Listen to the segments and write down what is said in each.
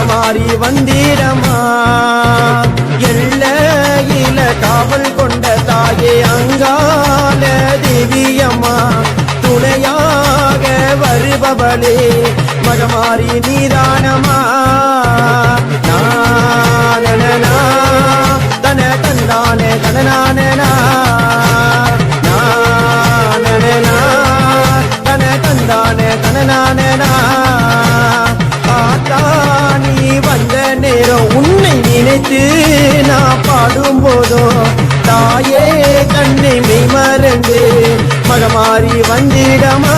மனச மாறி வந்தீரமா எல்லையில காவல் கொண்ட தாயே அங்கால தேவியம்மா. துணையாக வருபவளே மகமாறி நீதானமா மகமாறி வந்திடமா?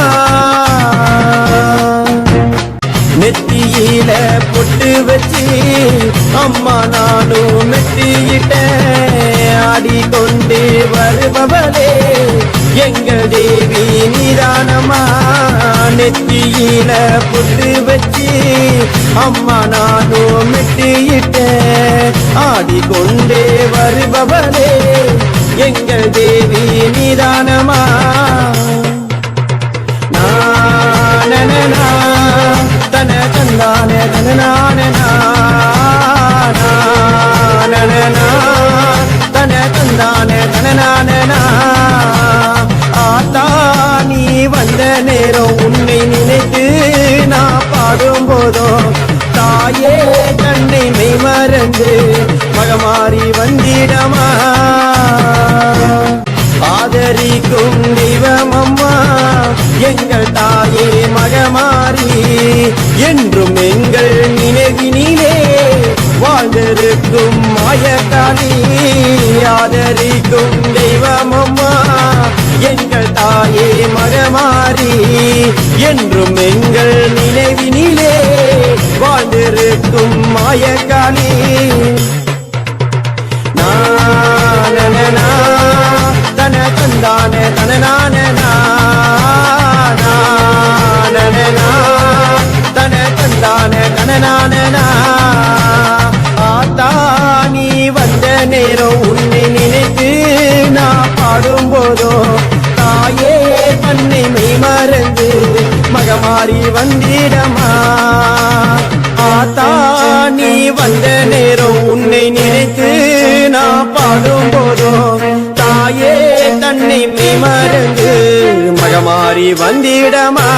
நெத்தியில பொட்டு வச்சு அம்மா நானும் மெட்டியிட்ட ஆடிக்கொண்டு வருபவளே எங்கள் தேவி நிதானமா? நெத்தியில பொட்டு வச்சு அம்மா நானும் மெட்டியிட்ட ஆடிக்கொண்டே வருபவளே எங்கள் தேவி நிதானமா? நானனா தன தந்தானே தனநானனா நானனா தன தந்தானே தனநானனா ஆத்தா நீ வந்த நேரம் உன்னை நினைத்து நான் பாடும் போதோ தாயே கண்ணை மெய் மறந்து வந்திடமா ஆதரிக்கும் என்றும் எங்கள் நினைவினிலே வாழ்ந்திருக்கும் மாயக்காளி ஆதரிக்கும் தெய்வமம்மா எங்கள் தாயே மரமாறி என்றும் எங்கள் நினைவினிலே வாழ்ந்திருக்கும் மாயக்காளி நான தன தந்தான தனநான தந்தானே ஆத்தா நீ வந்த நேரம் உன்னை நினைத்து நான் பாடும் போதோ தாயே தன்னை மெய் மறந்து மகமாறி வந்திடமா? ஆத்தா நீ வந்த நேரம் உன்னை நினைத்து நான் பாடும் போதோ தாயே தன்னை மெய் மறந்து மகமாறி வந்திடமா?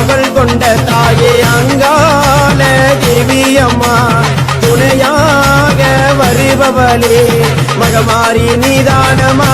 எல்லையில கொண்ட தாயே அங்கால தேவியம்மா துணையாக வருபவளே. மகமாரி நிதானமா